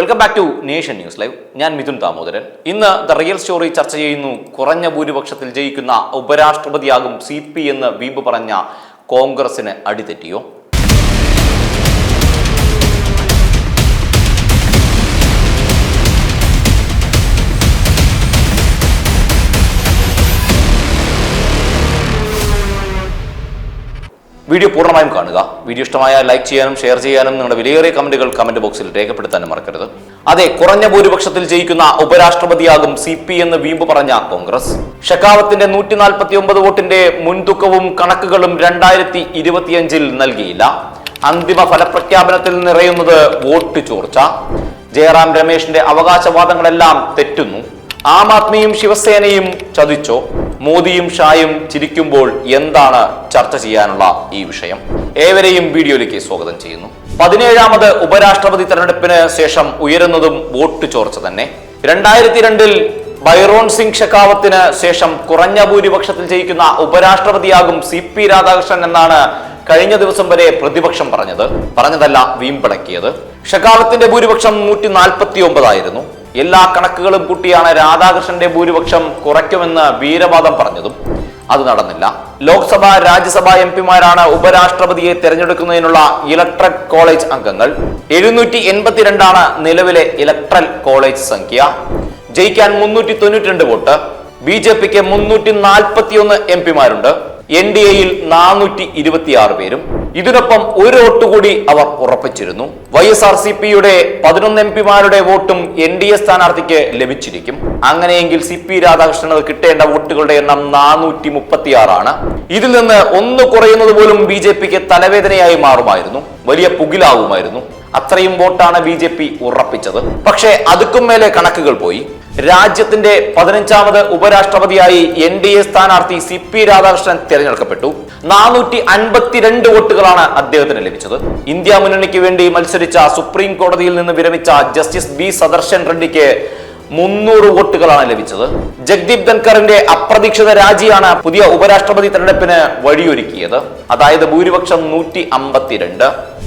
Welcome back to nation news live ഞാൻ മിഥുൻ ദാമോദരൻ. ഇന്ന് the real story ചർച്ച ചെയ്യുന്നു. കുറഞ്ഞ ഭൂരിപക്ഷത്തിൽ ജയിക്കുന്ന ഉപരാഷ്ട്രപതിയാകും സി പി എന്ന് വീമ്പ് പറഞ്ഞ കോൺഗ്രസിന് അടിതെറ്റിയോ? വീഡിയോ പൂർണമായും കാണുക. വീഡിയോ ഇഷ്ടമായ ലൈക്ക് ചെയ്യാനും ഷെയർ ചെയ്യാനും നിങ്ങളുടെ വിലയേറിയ കമന്റുകൾ കമന്റ് ബോക്സിൽ രേഖപ്പെടുത്താനും മറക്കരുത്. അതെ കുറഞ്ഞ ഭൂരിപക്ഷത്തിൽ ജയിക്കുന്ന ഉപരാഷ്ട്രപതിയാകും സി പി എന്ന് വീമ്പ് പറഞ്ഞ കോൺഗ്രസ്. ഷെക്കാവത്തിന്റെ നൂറ്റി നാൽപ്പത്തി ഒമ്പത് വോട്ടിന്റെ മുൻതൂക്കവും കണക്കുകളും രണ്ടായിരത്തി ഇരുപത്തിയഞ്ചിൽ നൽകിയില്ല. അന്തിമ ഫലപ്രഖ്യാപനത്തിൽ നിറയുന്നത് വോട്ട് ചോർച്ച. ജയറാം രമേശിന്റെ അവകാശവാദങ്ങളെല്ലാം തെറ്റുന്നു. ആം ആദ്മിയും ശിവസേനയും ചതിച്ചോ? മോദിയും ഷായും ചിരിക്കുമ്പോൾ എന്താണ് ചർച്ച ചെയ്യാനുള്ള ഈ വിഷയം? ഏവരെയും വീഡിയോയിലേക്ക് സ്വാഗതം ചെയ്യുന്നു. പതിനേഴാമത് ഉപരാഷ്ട്രപതി തെരഞ്ഞെടുപ്പിന് ശേഷം ഉയരുന്നതും വോട്ട് ചോർച്ച തന്നെ. രണ്ടായിരത്തി രണ്ടിൽ ബൈറോൺ സിംഗ് ഷെക്കാവത്തിന് ശേഷം കുറഞ്ഞ ഭൂരിപക്ഷത്തിൽ ജയിക്കുന്ന ഉപരാഷ്ട്രപതിയാകും സി പി രാധാകൃഷ്ണൻ എന്നാണ് കഴിഞ്ഞ ദിവസം വരെ പ്രതിപക്ഷം പറഞ്ഞത്. പറഞ്ഞതല്ല വീമ്പിളക്കിയത് ഷെക്കാവത്തിന്റെ ഭൂരിപക്ഷം നൂറ്റി നാൽപ്പത്തി ഒമ്പതായിരുന്നു എല്ലാ കണക്കുകളും കൂട്ടിയാണ് രാധാകൃഷ്ണന്റെ ഭൂരിപക്ഷം കുറയ്ക്കുമെന്ന് വീരവാദം പറഞ്ഞതും അത് നടന്നില്ല. ലോക്സഭ രാജ്യസഭ എം പിമാരാണ് ഉപരാഷ്ട്രപതിയെ തിരഞ്ഞെടുക്കുന്നതിനുള്ള ഇലക്ട്രൽ കോളേജ് അംഗങ്ങൾ. എഴുന്നൂറ്റി എൺപത്തിരണ്ടാണ് നിലവിലെ ഇലക്ട്രൽ കോളേജ് സംഖ്യ. ജയിക്കാൻ മുന്നൂറ്റി തൊണ്ണൂറ്റി രണ്ട് വോട്ട്. ബി ജെ പിക്ക് മുന്നൂറ്റി നാൽപ്പത്തി ഒന്ന് എം പിമാരുണ്ട്. എൻ ഡി എയിൽ നാനൂറ്റി ഇരുപത്തിയാറ് പേരും. ഇതിനൊപ്പം ഒരു വോട്ട് കൂടി അവർ ഉറപ്പിച്ചിരുന്നു. വൈ എസ് ആർ സി പിയുടെ പതിനൊന്ന് എം പിമാരുടെ വോട്ടും എൻ ഡി എ സ്ഥാനാർത്ഥിക്ക് ലഭിച്ചിരിക്കും. അങ്ങനെയെങ്കിൽ സി പി രാധാകൃഷ്ണന് കിട്ടേണ്ട വോട്ടുകളുടെ എണ്ണം നാനൂറ്റി മുപ്പത്തിയാറാണ് ഇതിൽ നിന്ന് ഒന്ന് കുറയുന്നത് പോലും ബി ജെ പിക്ക് തലവേദനയായി മാറുമായിരുന്നു. വലിയ പുകിലാവുമായിരുന്നു. അത്രയും വോട്ടാണ് ബി ജെ പി ഉറപ്പിച്ചത്. പക്ഷേ അതുക്കും മേലെ കണക്കുകൾ പോയി. രാജ്യത്തിന്റെ പതിനഞ്ചാമത് ഉപരാഷ്ട്രപതിയായി എൻ ഡി എ സ്ഥാനാർത്ഥി സി പി രാധാകൃഷ്ണൻ തിരഞ്ഞെടുക്കപ്പെട്ടു. നാനൂറ്റി അൻപത്തിരണ്ട് വോട്ടുകളാണ് അദ്ദേഹത്തിന് ലഭിച്ചത്. ഇന്ത്യ മുന്നണിക്ക് വേണ്ടി മത്സരിച്ച സുപ്രീം കോടതിയിൽ നിന്ന് വിരമിച്ച ജസ്റ്റിസ് ബി സദർശൻ റെഡ്ഡിക്ക് മുന്നൂറ് വോട്ടുകളാണ് ലഭിച്ചത്. ജഗ്ദീപ് ധൻഖറിന്റെ അപ്രതീക്ഷിത രാജിയാണ് പുതിയ ഉപരാഷ്ട്രപതി തെരഞ്ഞെടുപ്പിന് വഴിയൊരുക്കിയത്. അതായത് ഭൂരിപക്ഷം നൂറ്റി അമ്പത്തിരണ്ട്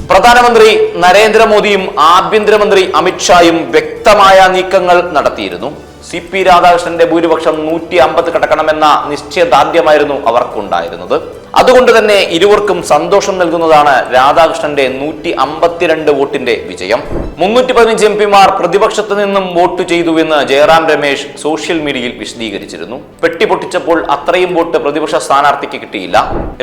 പ്രധാനമന്ത്രി നരേന്ദ്രമോദിയും ആഭ്യന്തരമന്ത്രി അമിത്ഷായും വ്യക്തമായ നീക്കങ്ങൾ നടത്തിയിരുന്നു. സി പി രാധാകൃഷ്ണന്റെ ഭൂരിപക്ഷം നൂറ്റി അമ്പത് കടക്കണമെന്ന നിശ്ചയദാർഢ്യമായിരുന്നു അവർക്കുണ്ടായിരുന്നത്. അതുകൊണ്ട് തന്നെ ഇരുവർക്കും സന്തോഷം നൽകുന്നതാണ് രാധാകൃഷ്ണന്റെ നൂറ്റി അമ്പത്തിരണ്ട് വോട്ടിന്റെ വിജയം. മുന്നൂറ്റി പതിനഞ്ച് എം പിമാർ പ്രതിപക്ഷത്ത് നിന്നും വോട്ട് ചെയ്തുവെന്ന് ജയറാം രമേശ് സോഷ്യൽ മീഡിയയിൽ വിശദീകരിച്ചിരുന്നു. പെട്ടി പൊട്ടിച്ചപ്പോൾ അത്രയും വോട്ട് പ്രതിപക്ഷ സ്ഥാനാർത്ഥിക്ക് കിട്ടിയില്ല.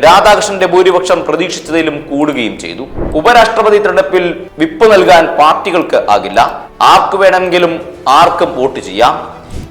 രാധാകൃഷ്ണന്റെ ഭൂരിപക്ഷം പ്രതീക്ഷിച്ചതിലും കൂടുകയും ചെയ്തു. ഉപരാഷ്ട്രപതി തെരഞ്ഞെടുപ്പിൽ വിപ്പ് നൽകാൻ പാർട്ടികൾക്ക് ആകില്ല. ആർക്ക് വേണമെങ്കിലും ആർക്കും വോട്ട് ചെയ്യാം.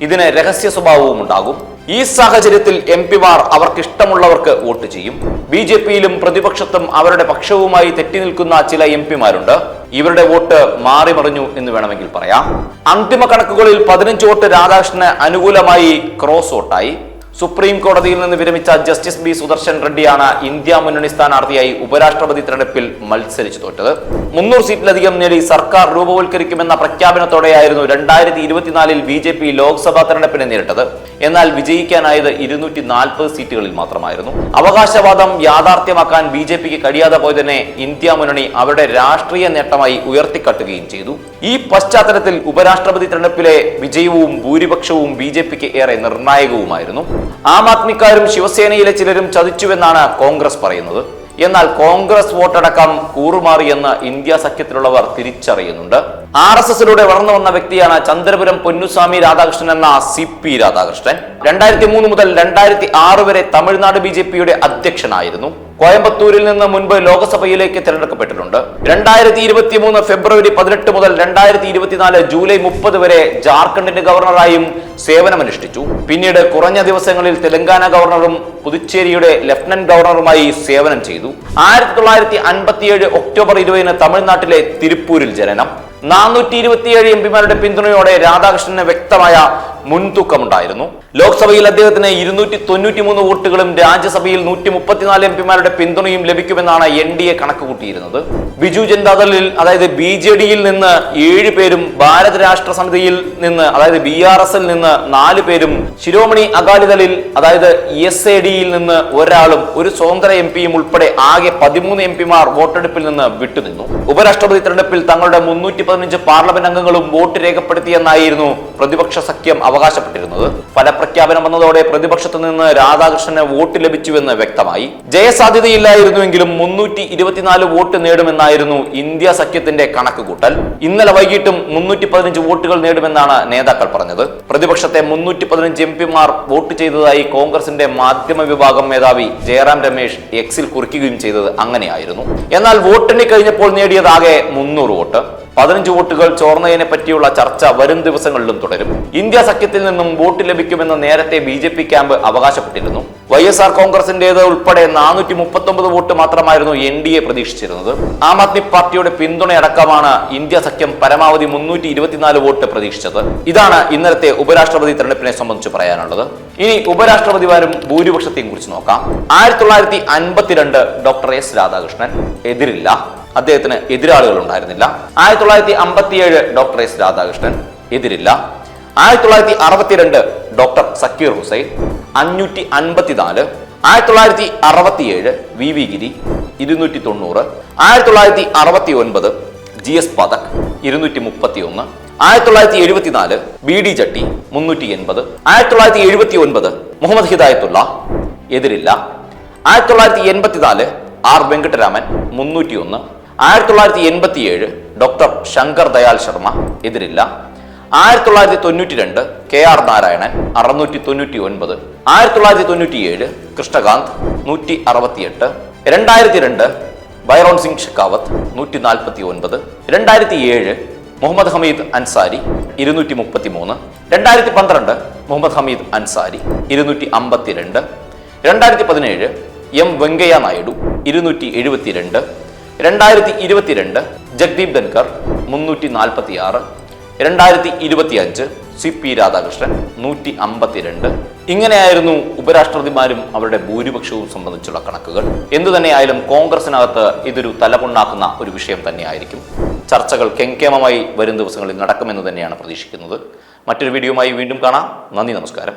ഇതിന് രഹസ്യ സ്വഭാവവും ഉണ്ടാകും. ഈ സാഹചര്യത്തിൽ എം പിമാർ അവർക്ക് ഇഷ്ടമുള്ളവർക്ക് വോട്ട് ചെയ്യും. ബി ജെ പിയിലും പ്രതിപക്ഷത്തും അവരുടെ പക്ഷവുമായി തെറ്റി നിൽക്കുന്ന ചില എം പിമാരുണ്ട്. ഇവരുടെ വോട്ട് മാറിമറിഞ്ഞു എന്ന് വേണമെങ്കിൽ പറയാം. അന്തിമ കണക്കുകളിൽ പതിനഞ്ച് വോട്ട് രാധാകൃഷ്ണന് അനുകൂലമായി ക്രോസ് വോട്ടായി. സുപ്രീം കോടതിയിൽ നിന്ന് വിരമിച്ച ജസ്റ്റിസ് ബി സുദർശൻ റെഡ്ഡിയാണ് ഇന്ത്യ മുന്നണി സ്ഥാനാർത്ഥിയായി ഉപരാഷ്ട്രപതി തെരഞ്ഞെടുപ്പിൽ മത്സരിച്ചു തോറ്റത്. മുന്നൂറ് സീറ്റിലധികം നേടി സർക്കാർ രൂപവൽക്കരിക്കുമെന്ന പ്രഖ്യാപനത്തോടെയായിരുന്നു രണ്ടായിരത്തി ഇരുപത്തിനാലിൽ ബി ജെ പി ലോക്സഭാ തെരഞ്ഞെടുപ്പിനെ നേരിട്ടത്. എന്നാൽ വിജയിക്കാനായത് ഇരുന്നൂറ്റി നാൽപ്പത് സീറ്റുകളിൽ മാത്രമായിരുന്നു. അവകാശവാദം യാഥാർത്ഥ്യമാക്കാൻ ബി ജെ പിക്ക് കഴിയാതെ പോയതിനെ ഇന്ത്യ മുന്നണി അവരുടെ രാഷ്ട്രീയ നേട്ടമായി ഉയർത്തിക്കാട്ടുകയും ചെയ്തു. ഈ പശ്ചാത്തലത്തിൽ ഉപരാഷ്ട്രപതി തെരഞ്ഞെടുപ്പിലെ വിജയവും ഭൂരിപക്ഷവും ബി ഏറെ നിർണായകവുമായിരുന്നു. ആം ആദ്മിക്കാരും ശിവസേനയിലെ ചിലരും ചതിച്ചുവെന്നാണ് കോൺഗ്രസ് പറയുന്നത്. എന്നാൽ കോൺഗ്രസ് വോട്ടടക്കം കൂറുമാറിയെന്ന് ഇന്ത്യ സഖ്യത്തിലുള്ളവർ തിരിച്ചറിയുന്നുണ്ട്. ആർ എസ് എസിലൂടെ വളർന്നു വന്ന വ്യക്തിയാണ് ചന്ദ്രപുരം പൊന്നുസ്വാമി രാധാകൃഷ്ണൻ എന്ന സി പി രാധാകൃഷ്ണൻ. രണ്ടായിരത്തി മൂന്ന് മുതൽ രണ്ടായിരത്തി ആറ് വരെ തമിഴ്നാട് ബി ജെ പിയുടെ അധ്യക്ഷനായിരുന്നു. കോയമ്പത്തൂരിൽ നിന്ന് മുൻപ് ലോക്സഭയിലേക്ക് തിരഞ്ഞെടുക്കപ്പെട്ടിട്ടുണ്ട്. രണ്ടായിരത്തി ഇരുപത്തി മൂന്ന് ഫെബ്രുവരി പതിനെട്ട് മുതൽ രണ്ടായിരത്തി ഇരുപത്തിനാല് ജൂലൈ മുപ്പത് വരെ ജാർഖണ്ഡിന്റെ ഗവർണറായും സേവനമനുഷ്ഠിച്ചു. പിന്നീട് കുറഞ്ഞ ദിവസങ്ങളിൽ തെലങ്കാന ഗവർണറും പുതുച്ചേരിയുടെ ലഫ്റ്റനന്റ് ഗവർണറുമായി സേവനം ചെയ്തു. ആയിരത്തി തൊള്ളായിരത്തി അൻപത്തിയേഴ് ഒക്ടോബർ ഇരുപതിന് തമിഴ്നാട്ടിലെ തിരുപ്പൂരിൽ ജനനം. നാനൂറ്റി ഇരുപത്തിയേഴ് എം പിമാരുടെ പിന്തുണയോടെ രാധാകൃഷ്ണന് വ്യക്തമായ മുൻതൂക്കമുണ്ടായിരുന്നു. ലോക്സഭയിൽ അദ്ദേഹത്തിന് ഇരുന്നൂറ്റി തൊണ്ണൂറ്റി മൂന്ന് വോട്ടുകളും രാജ്യസഭയിൽ നൂറ്റി മുപ്പത്തിനാല് എം പിമാരുടെ പിന്തുണയും ലഭിക്കുമെന്നാണ് എൻ ഡി എ കണക്ക് കൂട്ടിയിരുന്നത് ബിജു ജനതാദളിൽ അതായത് ബി ജെ ഡിയിൽ നിന്ന് ഏഴ് പേരും ഭാരത് രാഷ്ട്ര സമിതിയിൽ നിന്ന് അതായത് ബി ആർ എസിൽ നിന്ന് നാല് പേരും ശിരോമണി അകാലിദളിൽ അതായത് എസ് എ ഡിയിൽ നിന്ന് ഒരാളും ഒരു സ്വതന്ത്ര എം പിയും ഉൾപ്പെടെ ആകെ പതിമൂന്ന് എം പിമാർ വോട്ടെടുപ്പിൽ നിന്ന് വിട്ടുനിന്നു. ഉപരാഷ്ട്രപതി തെരഞ്ഞെടുപ്പിൽ തങ്ങളുടെ മുന്നൂറ്റി പതിനഞ്ച് പാർലമെന്റ് അംഗങ്ങളും വോട്ട് രേഖപ്പെടുത്തിയെന്നായിരുന്നു പ്രതിപക്ഷ സഖ്യം അവകാശപ്പെട്ടിരുന്നത്. ഫലപ്രഖ്യാപനം വന്നതോടെ പ്രതിപക്ഷത്തു നിന്ന് രാധാകൃഷ്ണന് വോട്ട് ലഭിച്ചുവെന്ന് വ്യക്തമായി. ജയസാധ്യതയില്ലായിരുന്നുവെങ്കിലും മുന്നൂറ്റി ഇരുപത്തിനാല് വോട്ട് നേടുമെന്നായിരുന്നു ഇന്ത്യ സഖ്യത്തിന്റെ കണക്കുകൂട്ടൽ. ഇന്നലെ വൈകിട്ടും മുന്നൂറ്റി പതിനഞ്ച് വോട്ടുകൾ നേടുമെന്നാണ് നേതാക്കൾ പറഞ്ഞത്. പ്രതിപക്ഷത്തെ മുന്നൂറ്റി പതിനഞ്ച് എം പിമാർ വോട്ട് ചെയ്തതായി കോൺഗ്രസിന്റെ മാധ്യമ വിഭാഗം മേധാവി ജയറാം രമേശ് എക്സിൽ കുറിക്കുകയും ചെയ്തത് അങ്ങനെയായിരുന്നു. എന്നാൽ വോട്ടെണ്ണി കഴിഞ്ഞപ്പോൾ നേടിയതാകെ മുന്നൂറ് വോട്ട്. പതിനഞ്ച് വോട്ടുകൾ ചോർന്നതിനെ പറ്റിയുള്ള ചർച്ച വരും ദിവസങ്ങളിലും തുടരും. ഇന്ത്യ സഖ്യത്തിൽ നിന്നും വോട്ട് ലഭിക്കുമെന്ന് നേരത്തെ ബി ജെ പി ക്യാമ്പ് അവകാശപ്പെട്ടിരുന്നു. വൈ എസ് ആർ കോൺഗ്രസിന്റേത് ഉൾപ്പെടെ നാനൂറ്റി മുപ്പത്തൊമ്പത് വോട്ട് മാത്രമായിരുന്നു എൻ ഡി എ പ്രതീക്ഷിച്ചിരുന്നത്. ആം ആദ്മി പാർട്ടിയുടെ പിന്തുണയടക്കമാണ് ഇന്ത്യ സഖ്യം പരമാവധി മുന്നൂറ്റി ഇരുപത്തിനാല് വോട്ട് പ്രതീക്ഷിച്ചത്. ഇതാണ് ഇന്നലത്തെ ഉപരാഷ്ട്രപതി തെരഞ്ഞെടുപ്പിനെ സംബന്ധിച്ച് പറയാനുള്ളത്. ഇനി ഉപരാഷ്ട്രപതിമാരും ഭൂരിപക്ഷത്തെയും കുറിച്ച് നോക്കാം. ആയിരത്തി തൊള്ളായിരത്തി അൻപത്തിരണ്ട് ഡോക്ടർ എസ് രാധാകൃഷ്ണൻ എതിരില്ല. അദ്ദേഹത്തിന് എതിരാളികൾ ഉണ്ടായിരുന്നില്ല ആയിരത്തി തൊള്ളായിരത്തി അമ്പത്തിയേഴ് ഡോക്ടർ എസ് രാധാകൃഷ്ണൻ എതിരില്ല. ആയിരത്തി തൊള്ളായിരത്തി അറുപത്തിരണ്ട് ഡോക്ടർ സക്കീർ ഹുസൈൻ അഞ്ഞൂറ്റി അൻപത്തിനാല് ആയിരത്തി തൊള്ളായിരത്തി അറുപത്തിയേഴ് വി വി ഗിരി ഇരുന്നൂറ്റി തൊണ്ണൂറ് ആയിരത്തി തൊള്ളായിരത്തി അറുപത്തി ഒൻപത് ജി എസ് പതക് ഇരുന്നൂറ്റി മുപ്പത്തി ഒന്ന് ആയിരത്തി തൊള്ളായിരത്തി എഴുപത്തിനാല് ബി ഡി ചട്ടി മുന്നൂറ്റി എൺപത് ആയിരത്തി തൊള്ളായിരത്തി എഴുപത്തി ഒൻപത് മുഹമ്മദ് ഹിദായത്തുള്ള എതിരില്ല. ആയിരത്തി തൊള്ളായിരത്തി എൺപത്തിനാല് ആർ വെങ്കട്ടരാമൻ മുന്നൂറ്റി ഒന്ന് ആയിരത്തി തൊള്ളായിരത്തി എൺപത്തി ഏഴ് ഡോക്ടർ ശങ്കർ ദയാൽ ശർമ്മ എതിരില്ല. ആയിരത്തി തൊള്ളായിരത്തി തൊണ്ണൂറ്റി രണ്ട് കെ ആർ നാരായണൻ അറുന്നൂറ്റി തൊണ്ണൂറ്റി ഒൻപത് ആയിരത്തി തൊള്ളായിരത്തി തൊണ്ണൂറ്റി ഏഴ് കൃഷ്ണകാന്ത് നൂറ്റി അറുപത്തിയെട്ട് രണ്ടായിരത്തി രണ്ട് ബൈറോൺ സിംഗ് ഷെക്കാവത്ത് നൂറ്റി നാൽപ്പത്തി ഒൻപത് രണ്ടായിരത്തി ഏഴ് മുഹമ്മദ് ഹമീദ് അൻസാരി ഇരുന്നൂറ്റി മുപ്പത്തി മൂന്ന് രണ്ടായിരത്തി പന്ത്രണ്ട് മുഹമ്മദ് ഹമീദ് അൻസാരി ഇരുന്നൂറ്റി അമ്പത്തിരണ്ട് രണ്ടായിരത്തി പതിനേഴ് എം വെങ്കയ്യ നായിഡു ഇരുന്നൂറ്റി എഴുപത്തിരണ്ട് രണ്ടായിരത്തി ഇരുപത്തിരണ്ട് ജഗ്ദീപ് ധൻകർ മുന്നൂറ്റി നാൽപ്പത്തി ആറ് രണ്ടായിരത്തി ഇരുപത്തി അഞ്ച് സി പി രാധാകൃഷ്ണൻ നൂറ്റി അമ്പത്തിരണ്ട് ഇങ്ങനെയായിരുന്നു ഉപരാഷ്ട്രപതിമാരും അവരുടെ ഭൂരിപക്ഷവും സംബന്ധിച്ചുള്ള കണക്കുകൾ. എന്തു തന്നെയായാലും കോൺഗ്രസിനകത്ത് ഇതൊരു തലപുണ്ണാക്കുന്ന ഒരു വിഷയം തന്നെയായിരിക്കും. ചർച്ചകൾ കെങ്കേമമായി വരും ദിവസങ്ങളിൽ നടക്കുമെന്ന് തന്നെയാണ് പ്രതീക്ഷിക്കുന്നത്. മറ്റൊരു വീഡിയോയുമായി വീണ്ടും കാണാം. നന്ദി നമസ്കാരം.